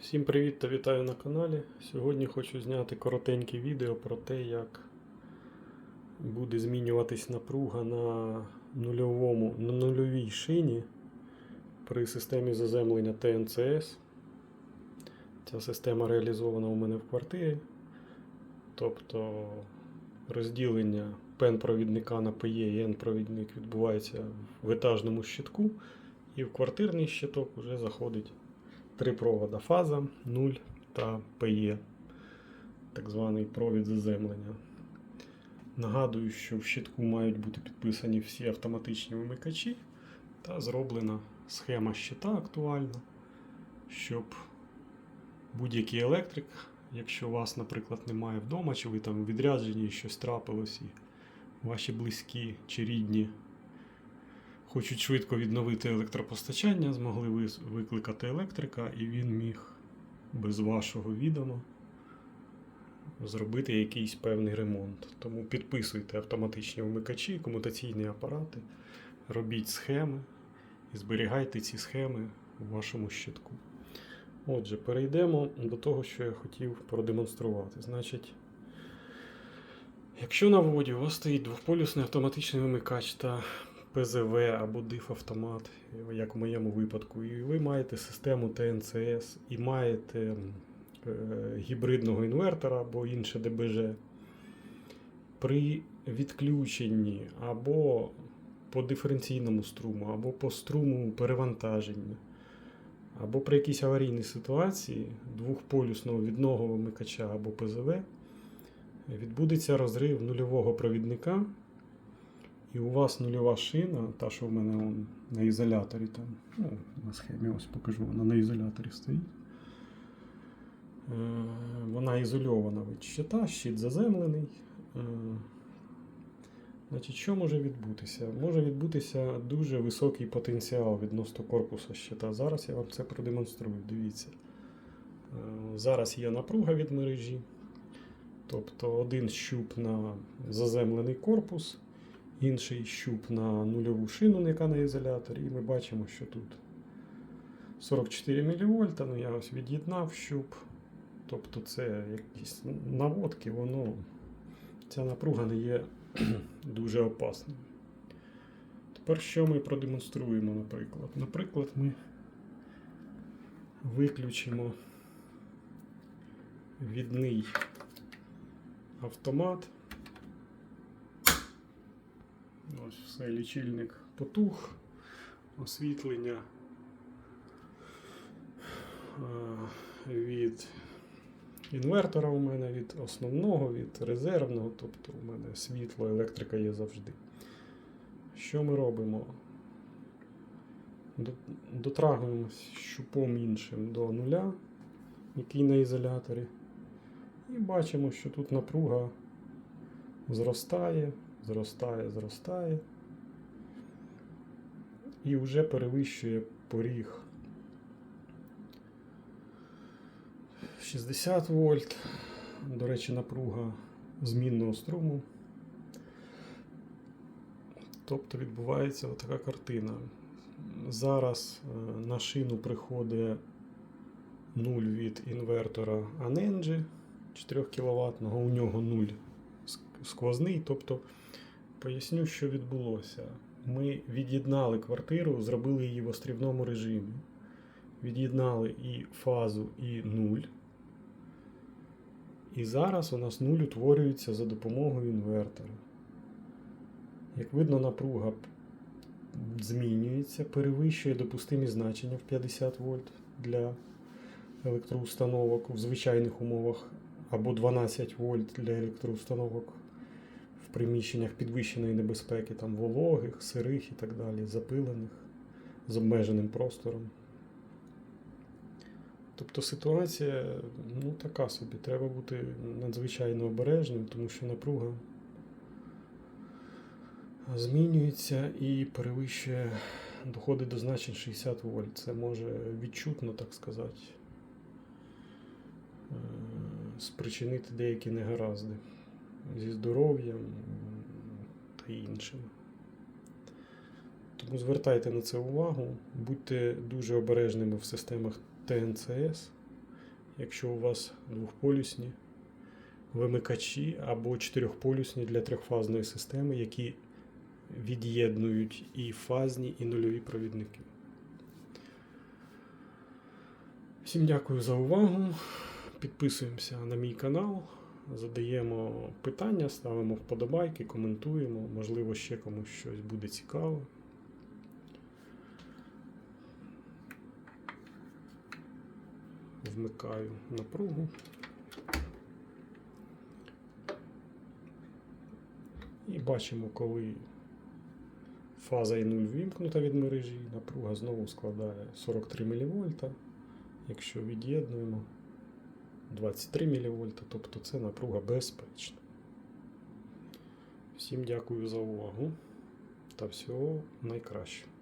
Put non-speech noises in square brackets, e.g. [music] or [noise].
Всім привіт та вітаю на каналі. Сьогодні хочу зняти коротеньке відео про те, як буде змінюватись напруга на нульовому, на нульовій шині при системі заземлення ТНЦС. Ця система реалізована у мене в квартирі. Тобто розділення пен-провідника на PE і N-провідник відбувається в етажному щитку, і в квартирний щиток вже заходить три провода фаза, 0 та PE, так званий провід заземлення. Нагадую, що в щитку мають бути підписані всі автоматичні вимикачі та зроблена схема щита актуальна, щоб будь-який електрик, якщо вас, наприклад, немає вдома, чи ви там відряджені щось трапилось, і ваші близькі чи рідні хочуть швидко відновити електропостачання, змогли ви викликати електрика, і він міг без вашого відома зробити якийсь певний ремонт. Тому підписуйте автоматичні вмикачі, комутаційні апарати, робіть схеми і зберігайте ці схеми у вашому щитку. Отже, перейдемо до того, що я хотів продемонструвати. Значить, якщо на вводі у вас стоїть двохполюсний автоматичний вимикач та ПЗВ або диф-автомат, як в моєму випадку, і ви маєте систему ТНЦС і маєте е, гібридного інвертора або інше ДБЖ, при відключенні або по диференційному струму, або по струму перевантаження, або при якійсь аварійній ситуації двохполюсного відного вимикача або ПЗВ відбудеться розрив нульового провідника. І у вас нульова шина, та, що в мене он, на ізоляторі там, ну, на схемі ось покажу, вона на ізоляторі стоїть. Е, Вона ізольована від щита, щит заземлений. Е, Значить, що може відбутися? Може відбутися дуже високий потенціал відносно корпуса щита. Зараз я вам це продемонструю. Дивіться. Е, Зараз є напруга від мережі. Тобто один щуп на заземлений корпус інший щуп на нульову шину, яка на ізоляторі, і ми бачимо, що тут 44 мВ, ну я ось від'єднав щуп. Тобто це якісь наводки, воно ця напруга не є [clears throat] дуже опасною. Тепер що ми продемонструємо, наприклад? Наприклад, ми виключимо відний автомат. Ось все, лічильник потух, освітлення е, від інвертора у мене, від основного, від резервного, тобто у мене світло, електрика є завжди. Що ми робимо? До- Дотрагуємося щупом іншим до нуля, який на ізоляторі. І бачимо, що тут напруга зростає, зростає, зростає. І вже перевищує поріг 60 вольт. До речі, напруга змінного струму. Тобто відбувається така картина. Зараз е, на шину приходить 0 від інвертора Anenji 4 кВт, у нього 0 сквозний. Тобто, поясню, що відбулося. Ми від'єднали квартиру, зробили її в острівному режимі. Від'єднали і фазу, і нуль. І зараз у нас нуль утворюється за допомогою інвертора. Як видно, напруга змінюється, перевищує допустимі значення в 50 вольт для електроустановок в звичайних умовах або 12 вольт для електроустановок в приміщеннях підвищеної небезпеки, там вологих, сирих і так далі, запилених з обмеженим простором. Тобто ситуація ну, така собі. Треба бути надзвичайно обережним, тому що напруга змінюється і перевищує, доходить до значень 60 вольт. Це може відчутно, так сказати, е, спричинити деякі негаразди зі здоров'ям та іншим. Тому звертайте на це увагу, будьте дуже обережними в системах ТНЦС. якщо у вас двохполюсні вимикачі або чотирьохполюсні для трьохфазної системи, які від'єднують і фазні, і нульові провідники. Всім дякую за увагу. Підписуємося на мій канал, задаємо питання, ставимо вподобайки, коментуємо. Можливо, ще комусь щось буде цікаво. Вмикаю напругу. І бачимо, коли фаза і 0 вімкнута від мережі, напруга знову складає 43 мВ. Якщо від'єднуємо 23 мВ, тобто це напруга безпечна. Всім дякую за увагу та всього найкращого.